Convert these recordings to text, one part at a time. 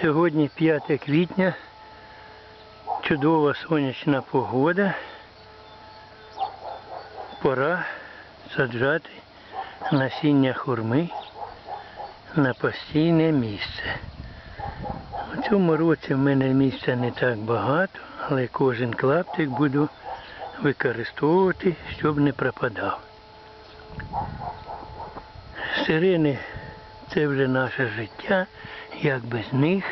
Сьогодні 5 квітня. Чудова сонячна погода. Пора саджати насіння хурми на постійне місце. У цьому році в мене місця не так багато, але кожен клаптик буду використовувати, щоб не пропадав. Сирени це вже наше життя, як без них,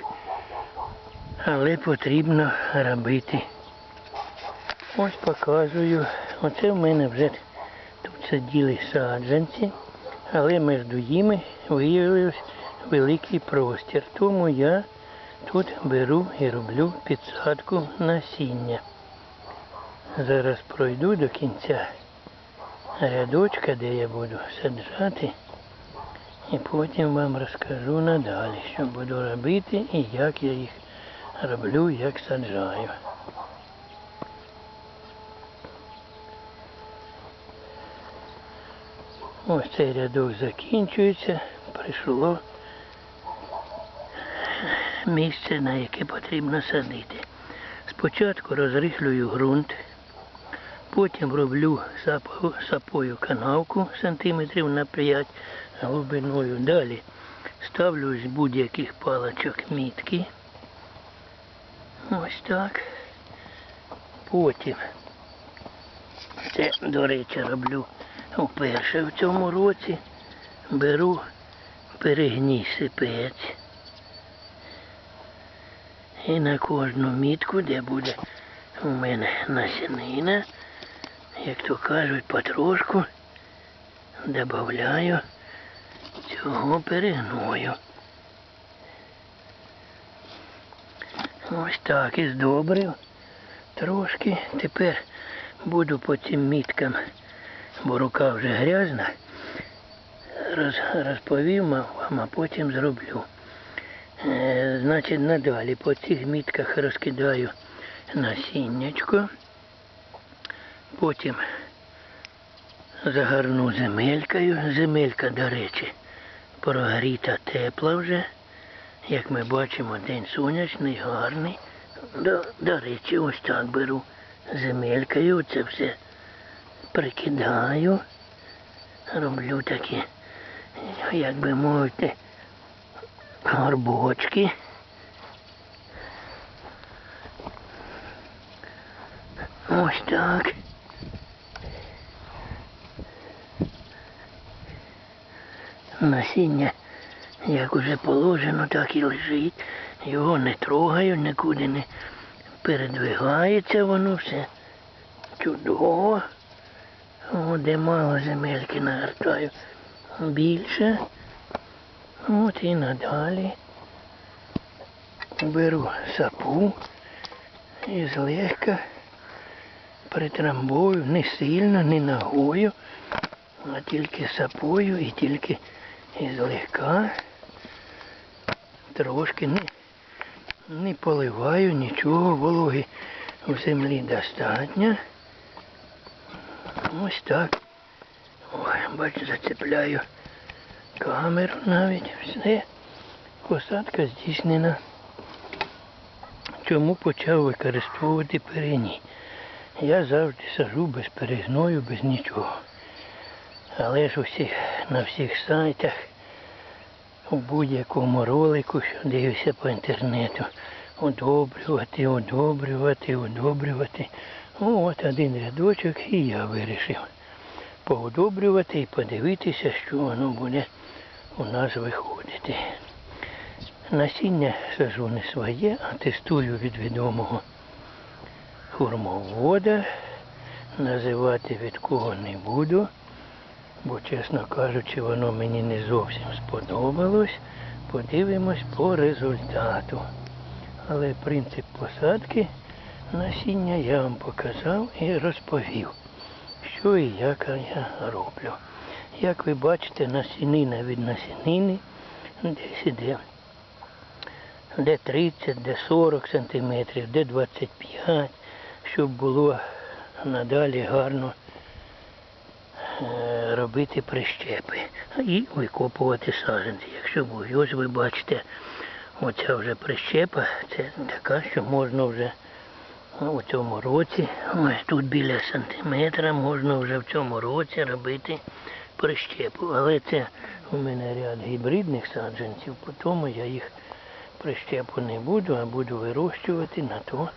але потрібно робити. Ось показую. Оце в мене вже тут сиділи саджанці, але між ними виявився великий простір. Тому я тут беру і роблю підсадку насіння. Зараз пройду до кінця рядочка, де я буду саджати. І потім вам розкажу надалі, що буду робити і як я їх роблю, як саджаю. Ось цей рядок закінчується, прийшло місце, на яке потрібно садити. Спочатку розрихлюю ґрунт, потім роблю сапою, канавку сантиметрів на 5 глибиною. Далі ставлю з будь-яких паличок мітки. Ось так. Потім це, до речі, роблю вперше в цьому році. Беру перегній сипець. І на кожну мітку, де буде у мене насінина, як то кажуть, потрошку додаю цього перегною. Ось так і здобрив трошки. Тепер буду по цим міткам, бо рука вже грязна, роз, розповім вам, а потім зроблю. Е, Значить, надалі по цих мітках розкидаю насіннячко, потім загарну земелькою. Земелька, до речі, прогріта тепла вже. Як ми бачимо, день сонячний, гарний. До, до речі, ось так беру земелькою, це все прикидаю. Роблю такі, як би мовити, горбочки. Ось так. Насіння, як уже положено, так і лежить. Його не трогаю, нікуди не передвигається воно все. Чудово. О, де мало земельки нагортаю більше. От і надалі беру сапу і злегка притрамбую не сильно, не ногою, а тільки сапою і тільки і злегка. Трошки не, не поливаю нічого, вологи в землі достатньо. Ось так. Ой, бачу, зацепляю камеру навіть. Все. Посадка здійснена. Чому почав використовувати перені? Я завжди сажу без перегною, без нічого. Але ж усіх, на всіх сайтах, у будь-якому ролику, що дивився по інтернету, одобрювати, одобрювати, одобрювати. Ну, от один рядочок і я вирішив поодобрювати і подивитися, що воно буде у нас виходити. Насіння сажу не своє, а тестую від відомого хурмовода. Називати від кого не буду, бо, чесно кажучи, воно мені не зовсім сподобалось. Подивимось по результату. Але принцип посадки насіння я вам показав і розповів, що і як я роблю. Як ви бачите, насінина від насінини десь іде де 30, де 40 сантиметрів, де 25, щоб було надалі гарно робити прищепи і викопувати саджанці. Якщо будуть, ось ви бачите, Оця вже прищепа, це така, що можна вже у цьому році, ось тут біля сантиметра, можна вже в цьому році робити прищепу. Але це у мене ряд гібридних саджанців, тому я їх прищепу не буду, а буду вирощувати на то,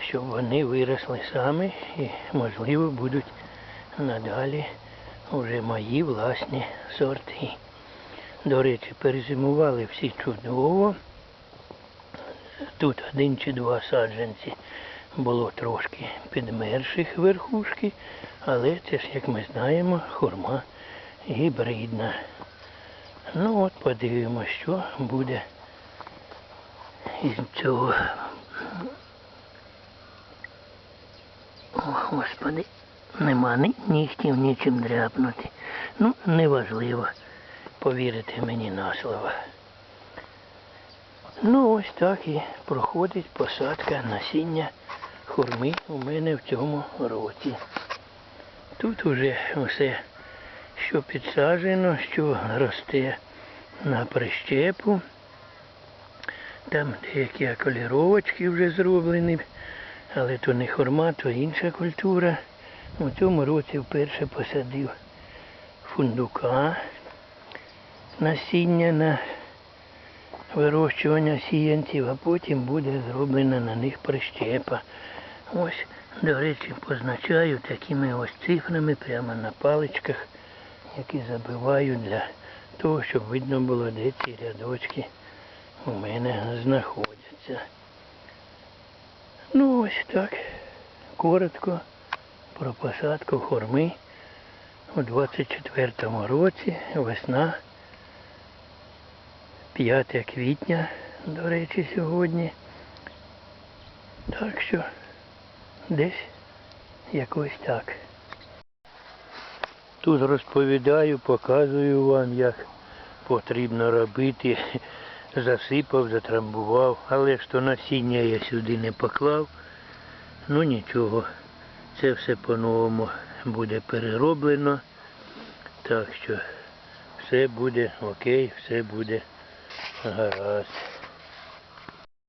щоб вони виросли самі і, можливо, будуть надалі вже мої власні сорти. До речі, перезимували всі чудово. Тут один чи два саджанці було трошки підмерших верхушки, але це ж, як ми знаємо, хурма гібридна. Ну от подивимось, що буде із цього. О, Господи, нема ні нігтів нічим дряпнути. Ну, неважливо, повірите мені на слово. Ну, ось так і проходить посадка насіння хурми у мене в цьому році. Тут уже все, що підсаджено, що росте на прищепу. Там деякі околіровочки вже зроблені, але то не хурма, то інша культура. У цьому році вперше посадив фундука насіння на вирощування сіянців, а потім буде зроблена на них прищепа. Ось, до речі, позначаю такими ось цифрами прямо на паличках, які забиваю для того, щоб видно було, де ці рядочки у мене знаходяться. Ну ось так, коротко про посадку хорми у 24-му році, весна. 5 квітня, до речі, сьогодні. Так що десь якось так. Тут розповідаю, показую вам, як потрібно робити. Засипав, затрамбував, але ж то насіння я сюди не поклав. Ну нічого, це все по-новому буде перероблено. Так що все буде окей, все буде гаразд.